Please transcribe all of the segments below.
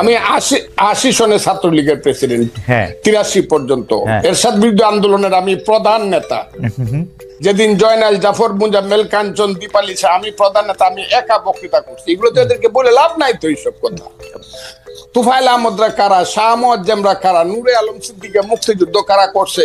আমি আশি আশি সনে ছাত্রলীগের প্রেসিডেন্ট হ্যাঁ। তিরাশি পর্যন্ত। হ্যাঁ। এরশাদ বিরুদ্ধে আন্দোলনের আমি প্রধান নেতা। যেদিন জয়নাল জাফর মুজা মেলকাঞ্চন দীপালি শাহ, আমি প্রধান নেতা আমি একা বক্তৃতা করছি। এগুলো তো এদেরকে বলে লাভ নাই তো এইসব কথা। তুফাইল আহমদরা কারা? শাহ জেমরা কারা? নূরে আলম সিদ্দিকে মুক্তিযুদ্ধ কারা করছে?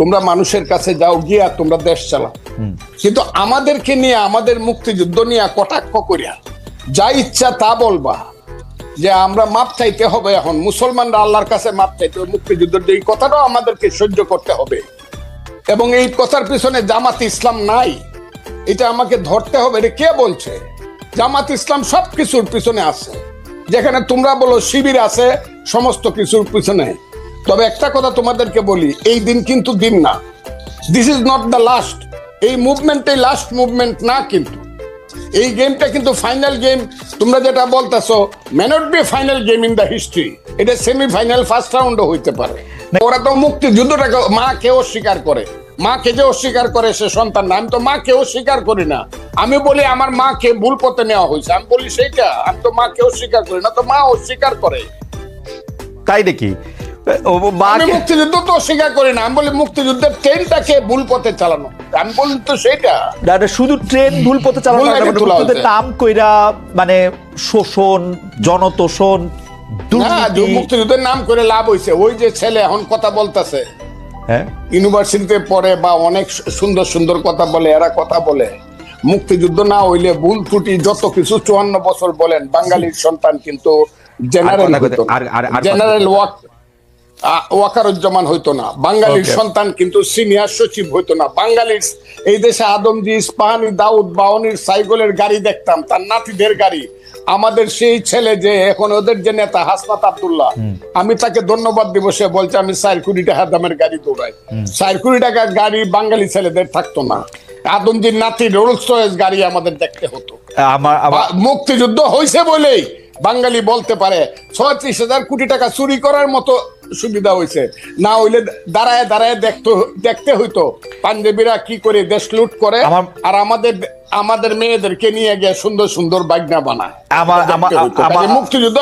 তোমরা মানুষের কাছে যাও গিয়া তোমরা দেশ চালাও। কিন্তু আমাদেরকে নিয়ে আমাদের মুক্তিযুদ্ধ নিয়ে কটাক্ষ করিয়া যা ইচ্ছা তা বলবা যে আমরা মাপ চাইতে হবে এখন। মুসলমানরা আল্লাহর কাছে মাপ চাইতে হবে মুক্তিযুদ্ধের এই কথাটাও আমাদেরকে সহ্য করতে হবে। এবং এই কথার পিছনে জামাত ইসলাম নাই। এটা আমাকে ধরতে হবে এটা কে বলছে? জামাত ইসলাম সব কিছুর পিছনে আছে। যেখানে তোমরা বলো শিবির আছে সমস্ত কিছুর পিছনে। তবে একটা কথা তোমাদেরকে বলি, এই দিন কিন্তু দিন না। This is not the last এই মুভমেন্টে লাস্ট মুভমেন্ট না কিন্তু। এই গেমটা কিন্তু ফাইনাল গেম তোমরা যেটা বলতেছো may not be final game in the history এটা সেমিফাইনাল ফার্স্ট রাউন্ডও হইতে পারে। ওরা তো মুক্তিযুদ্ধটাকে মা কেউ অস্বীকার করে। মা কে যে অস্বীকার করে সে সন্তান না। আমি তো মা কেউ অস্বীকার করি না। আমি বলি আমার মাকে ভুল পথে নেওয়া হয়েছে। আমি বলি সেইটা। আমি তো মা কেউ অস্বীকার করি না, তো মা অস্বীকার করে। তাই ও আমি মুক্তিযুদ্ধ তো করি না। আমি বলি মুক্তিযুদ্ধের ট্রেনটাকে ভুল পথে চালানো? আমি বলি তো না, না, শুধু ট্রেন ভুল পথে চালানো। নাম কইরা মানে শোষণ জনতোষণ মুক্তিযুদ্ধের নাম করে লাভ হয়েছে ওই যে ছেলে এখন কথা বলতেছে। হ্যাঁ? ইউনিভার্সিটিতে পড়ে বা অনেক সুন্দর সুন্দর কথা বলে এরা কথা বলে। মুক্তিযুদ্ধ না হইলে ভুল ত্রুটি যত কিছু চুয়ান্ন বছর বলেন বাঙালির সন্তান কিন্তু জেনারেল জেনারেল ওয়াক ওয়াকারুজ্জামান হইতো না। বাঙালির সন্তান কিন্তু সিনিয়র সচিব হইতো না। বাঙালির এই দেশে আদমজি ইস্পাহানি দাউদ বাউনির সাইকেলের গাড়ি দেখতাম তার নাতিদের গাড়ি। আমাদের সেই ছেলে যে এখন ওদের যে নেতা হাসনাত আব্দুল্লাহ আমি তাকে ধন্যবাদ দিব সে বলছে আমি চার কোটি টাকা দামের গাড়ি দৌড়াই। চার কোটি টাকার গাড়ি বাঙালি ছেলেদের থাকতো না। আদমজির নাতি রোলস রয়েস গাড়ি আমাদের দেখতে হতো। আমার আমার মুক্তিযুদ্ধ হয়েছে বলেই বাঙালি বলতে পারে ছত্রিশ হাজার কোটি টাকা চুরি করার মতো সুবিধা হয়েছে না হইলে দাঁড়ায় দাঁড়ায় দেখতে দেখতে হইতো পাঞ্জাবিরা কি করে দেশ লুট করে আর আমাদের আমাদের মেয়েদেরকে নিয়ে গিয়ে সুন্দর সুন্দর বাগনা বানায়। মুক্তিযুদ্ধ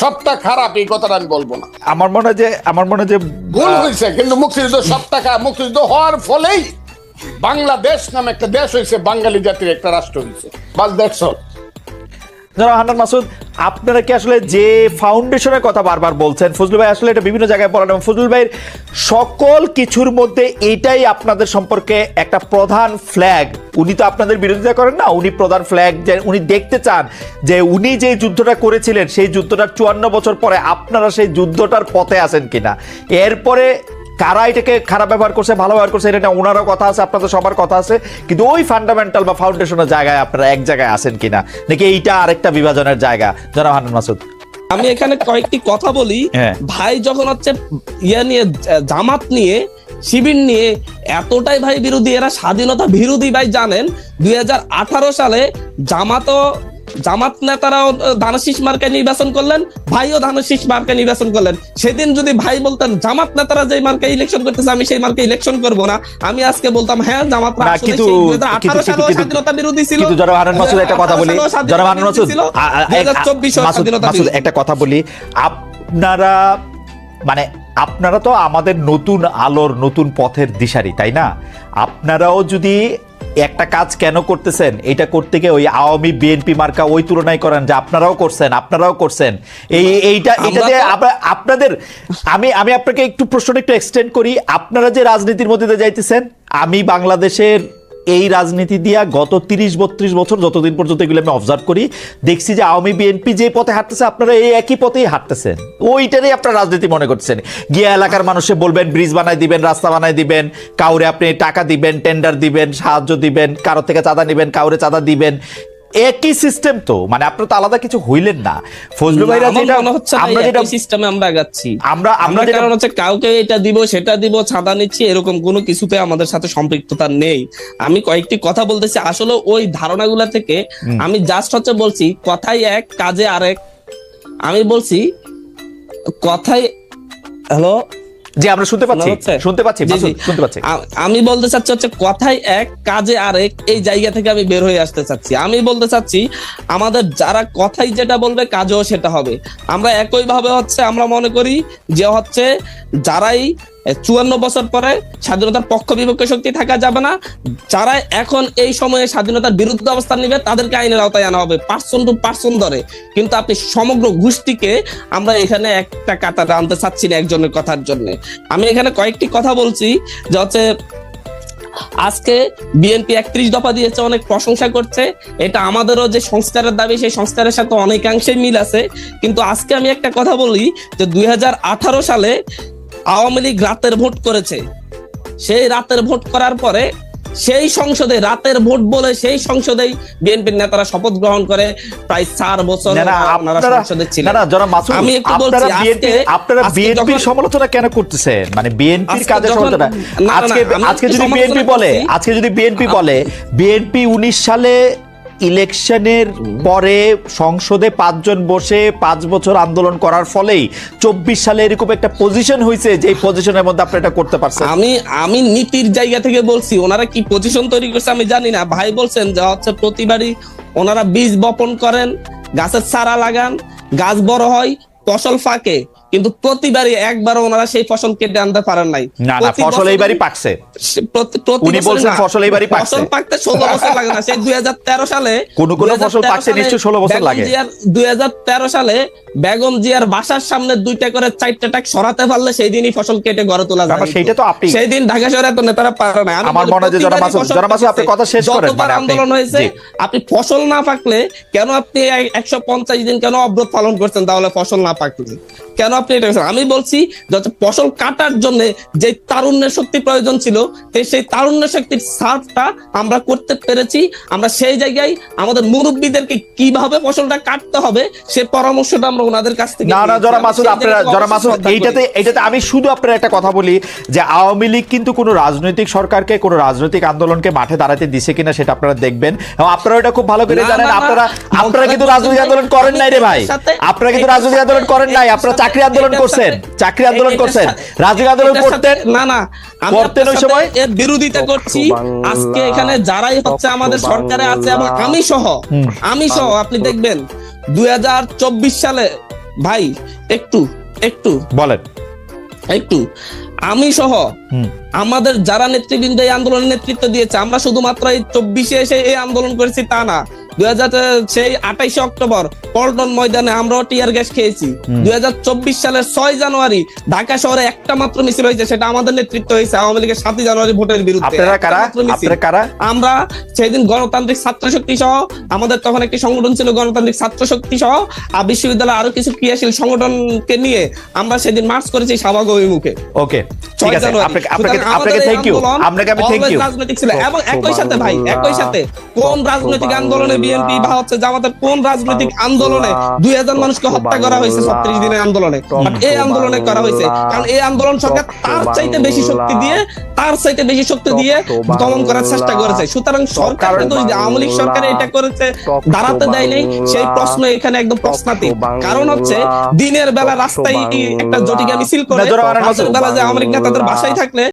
সবটা খারাপ এই কথাটা আমি বলব না। আমার মনে হয় যে আমার মনে হয় যে ভুল হয়েছে কিন্তু মুক্তিযুদ্ধ সবটা খারাপ। মুক্তিযুদ্ধ হওয়ার ফলেই বাংলাদেশ নামে একটা দেশ হয়েছে বাঙালি জাতির একটা রাষ্ট্র হয়েছে বাস দ্যাটস অল হান্নান মাসুদ আপনারা কি আসলে যে ফাউন্ডেশনের কথা বারবার বলছেন, ফজলুল ভাই আসলে এটা বিভিন্ন জায়গায় বলেন, এবং ফজলুল ভাইয়ের সকল কিছুর মধ্যে এটাই আপনাদের সম্পর্কে একটা প্রধান ফ্ল্যাগ উনি তো আপনাদের বিরোধিতা করেন না, উনি প্রধান ফ্ল্যাগ যে উনি দেখতে চান যে উনি যে যুদ্ধটা করেছিলেন, সেই যুদ্ধটার চুয়ান্ন বছর পরে আপনারা সেই যুদ্ধটার পথে আছেন কিনা। এরপরে কারা এটাকে খারাপ ব্যবহার করছে ভালো ব্যবহার করছে এটা ওনারও কথা আছে আপনাদের সবার কথা আছে। কিন্তু ওই ফান্ডামেন্টাল বা ফাউন্ডেশনের জায়গায় আপনারা এক জায়গায় আছেন কিনা? নাকি এইটা আরেকটা বিভাজনের জায়গা? জনাব হান্নান মাসুদ। আমি এখানে কয়েকটি কথা বলি। হ্যাঁ। ভাই যখন হচ্ছে ইয়ে নিয়ে জামাত নিয়ে শিবির নিয়ে এতটাই ভাই বিরোধী এরা স্বাধীনতা বিরোধী ভাই জানেন দুই হাজার আঠারো সালে জামাতও জামাত নেতারাও ধানশীষ মার্কে নির্বাচন করলেন ভাইও ধানশীষ মার্কে নির্বাচন করলেন। সেদিন যদি ভাই বলতেন জামাত নেতারা যে মার্কে ইলেকশন করতেছে আমি সেই মার্কে ইলেকশন করব না। আমি আজকে বলতাম হ্যাঁ জামাত কিন্তু- স্বাধীনতা বিরোধী ছিল কিন্তু জনাব মাসুদ একটা কথা বলি 18 জনাব হান্নান মাসুদ ছিল, আ- আ- এক- 2024 মাসুদ- স্বাধীনতা একটা কথা বলি আপনারা মানে আপনারা তো আমাদের নতুন আলোর নতুন পথের দিশারি তাই না? আপনারাও যদি একটা কাজ কেন করতেছেন? এটা করতে গিয়ে ওই আওয়ামী বিএনপি মার্কা ওই তুলনায় করেন যে আপনারাও করছেন আপনারাও করছেন। এই এইটা এটা দিয়ে যে আপনাদের আমি আমি আপনাকে একটু প্রশ্নটা একটু এক্সটেন্ড করি। আপনারা যে রাজনীতির মধ্যে যাইতেছেন আমি বাংলাদেশের এই রাজনীতি দিয়া গত তিরিশ, বত্রিশ বছর যতদিন পর্যন্ত এগুলো আমি অবজার্ভ করি, দেখছি যে আওয়ামী বিএনপি যে পথে হাঁটতেছে, আপনারা এই একই পথেই হাঁটতেছেন। ওইটারই আপনার রাজনীতি মনে করছেন। গিয়া এলাকার মানুষে বলবেন ব্রিজ বানাই দিবেন, রাস্তা বানাই দিবেন, কাউরে আপনি টাকা দিবেন টেন্ডার দিবেন, সাহায্য দিবেন কারও থেকে চাঁদা নেবেন, কাউরে চাঁদা দিবেন। একই সিস্টেম তো। মানে আপনারা তো আলাদা কিছু হইলেন না। ফজলু ভাইরা যেটা হচ্ছে আমরা যেটা সিস্টেমে আমরা আগাচ্ছি আমরা আমরা আমরা যেটা কারণ হচ্ছে কাউকে এটা দিব সেটা দিব ছাদা নিচ্ছি এরকম কোনো কিছুতে আমাদের সাথে সম্পৃক্ততা নেই। আমি কয়েকটি কথা বলতেছি। আসলে ওই ধারণাগুলা থেকে আমি জাস্ট হচ্ছে বলছি কথাই এক কাজে আরেক। আমি বলছি কথাই হ্যালো যে আমরা শুনতে পাচ্ছি। শুনতে পাচ্ছি শুনতে পাচ্ছি। আমি বলতে চাচ্ছি হচ্ছে কথাই এক কাজে আরেক এই জায়গা থেকে আমি বের হয়ে আসতে চাচ্ছি। আমি বলতে চাচ্ছি আমাদের যারা কথাই যেটা বলবে কাজেও সেটা হবে। আমরা একই ভাবে হচ্ছে আমরা মনে করি যে হচ্ছে যারাই চুয়ান্ন বছর পরে স্বাধীনতার পক্ষ বিপক্ষ শক্তি থাকা যাবে না। যারা এখন এই সময়ে স্বাধীনতার বিরুদ্ধে অবস্থান নিবে, তাদেরকে আইনের আওতায় আনা হবে পার্সন টু পার্সন ধরে। কিন্তু আপনি সমগ্র গোষ্ঠীকে আমরা এখানে একটা কাতারে আনতে চাচ্ছি না একজনের কথার জন্য। আমি এখানে কয়েকটি কথা বলছি, যে হচ্ছে আজকে বিএনপি একত্রিশ দফা দিয়েছে, অনেক প্রশংসা করছে। এটা আমাদেরও যে সংস্কারের দাবি, সেই সংস্কারের সাথে অনেকাংশে মিল আছে। কিন্তু আজকে আমি একটা কথা বলি যে দুই হাজার আঠারো সালে আওয়ামী লীগ রাতের ভোট করেছে। সেই রাতের ভোট করার পরে সেই সংসদে রাতের ভোট বলে সেই সংসদেই বিএনপির নেতারা শপথ গ্রহণ করে প্রায় চার বছর সংসদে ছিলেন। আমি একটু বলছি, আপনারা বিএনপির সমালোচনা কেন করতেছেন মানে বিএনপির সমালোচনা আজকে আজকে যদি বিএনপি বলে আজকে যদি বিএনপি বলে বিএনপি উনিশ সালে ইলেকশনের পরে সংসদে পাঁচজন বসে পাঁচ বছর আন্দোলন করার ফলেই চব্বিশ সালে এরকম একটা পজিশন হয়েছে যে পজিশনের মধ্যে আপনি এটা করতে পারছেন। আমি আমি নীতির জায়গা থেকে বলছি, ওনারা কি পজিশন তৈরি করছে আমি জানি না। ভাই বলছেন যে হচ্ছে প্রতিবারই ওনারা বীজ বপন করেন, গাছের চারা লাগান, গাছ বড় হয়, ফসল ফাঁকে। কিন্তু প্রতিবারই একবার ওনারা সেই ফসল কেটে আনতে পারেন নাই। না না ফসল এইবারই পাকছে। উনি বলছেন ফসল এইবারই পাকছে। ফসল পাকতে ষোলো বছর লাগে না সেই দুই সালে কোনো কোনো ফসল 2013 পাকতে সালে 16 বছর লাগে। জিয়ার- 2013 সালে বেগম জিয়ার বাসার সামনে দুইটা করে চারটা টাক সরাতে পারলে সেই দিনই ফসল কেটে ঘরে তোলা যায়। সেইটা তো আপনি- সেই দিন ঢাকা শহরে এত নেতারা পারে না আমার মনে হয় যে জনাব প্রতিবারই মাসুদ- ফসল মাসুদ, আপনি কথা শেষ করেন, মানে আন্দোলন হয়েছে আপনি ফসল না পাকলে কেন আপনি একশো পঞ্চাশ দিন কেন অবরোধ পালন করছেন তাহলে ফসল না পাকলে? কেন আপনি এটা করছেন? আমি বলছি যত ফসল কাটার জন্য যে তারুণ্যের শক্তি প্রয়োজন ছিল সেই- তারুণ্য শক্তির সার্ভটা আমরা করতে পেরেছি আমরা সেই জায়গায় আমাদের মুরব্বীদেরকে কীভাবে ফসলটা কাটতে হবে সে পরামর্শটা আমরা ওনাদের কাছ থেকে না না। জরা মাসুদ আপনারা জরা মাসুদ এইটাতে এইটাতে আমি শুধু আপনার একটা কথা বলি যে আওয়ামী লীগ কিন্তু কোনো রাজনৈতিক সরকারকে কোনো রাজনৈতিক আন্দোলনকে মাঠে দাঁড়াতে দিছে কিনা সেটা আপনারা দেখবেন এবং আপনারা এটা খুব ভালো করে জানেন। আপনারা আপনারা কিন্তু রাজনৈতিক আন্দোলন করেন নাই রে ভাই আপনারা কিন্তু রাজনৈতিক আন্দোলন করেন নাই আপনারা চাকরি আন্দোলন করছেন? চাকরি আন্দোলন করছেন? রাজনৈতিক আন্দোলন করতেন? না না করতেন ওই সময়? এর বিরোধিতা করছি। আজকে এখানে যারাই হচ্ছে আমাদের সরকারে আছে এবং আমি সহ আমি সহ আপনি দেখবেন দু হাজার চব্বিশ সালে ভাই একটু একটু। বলেন। একটু। আমি সহ আমাদের যারা নেতৃবৃন্দ এই আন্দোলনের নেতৃত্ব দিয়েছে আমরা শুধুমাত্র এই চব্বিশে এসে এই আন্দোলন করেছি তা না। দুই সেই আঠাইশে অক্টোবর পল্টন ময়দানে আমরাও টিয়ার গ্যাস খেয়েছি। দুই সালের ছয় জানুয়ারি ঢাকা শহরে একটা মাত্র মিছিল হয়েছে সেটা আমাদের নেতৃত্ব হয়েছে আওয়ামী লীগের সাতই জানুয়ারি ভোটের বিরুদ্ধে। আমরা সেদিন গণতান্ত্রিক ছাত্র শক্তি সহ আমাদের তখন একটি সংগঠন ছিল গণতান্ত্রিক ছাত্র শক্তি সহ আর বিশ্ববিদ্যালয় আরও কিছু ক্রিয়াশীল সংগঠনকে নিয়ে আমরা সেদিন মার্চ করেছি শাহবাগ অভিমুখে। ওকে ঠিক আছে। আপনাকে থ্যাংক ইউ আপনাকে আমি থ্যাংক ইউ রাজনৈতিক ছিল। এবং একই সাথে ভাই একই সাথে কোন রাজনৈতিক আন্দোলনে বিএনপি বা হচ্ছে জামাতের কোন রাজনৈতিক আন্দোলনে দুই হাজার মানুষকে হত্যা করা হয়েছে ছত্রিশ দিনের আন্দোলনে। বাট এই আন্দোলনে করা হয়েছে। কারণ এই আন্দোলন সরকার তার চাইতে বেশি শক্তি দিয়ে তার চাইতে বেশি শক্তি দিয়ে দমন করার চেষ্টা করেছে। সুতরাং সরকার কিন্তু ওই আওয়ামী লীগ সরকার এটা করেছে দাঁড়াতে দেয় নাই। সেই প্রশ্ন এখানে একদম প্রশ্নাতীত। কারণ হচ্ছে দিনের বেলা রাস্তায় একটা জটিকা মিছিল করে বেলা যে আওয়ামী লীগ নেতাদের বাসায় থাকলে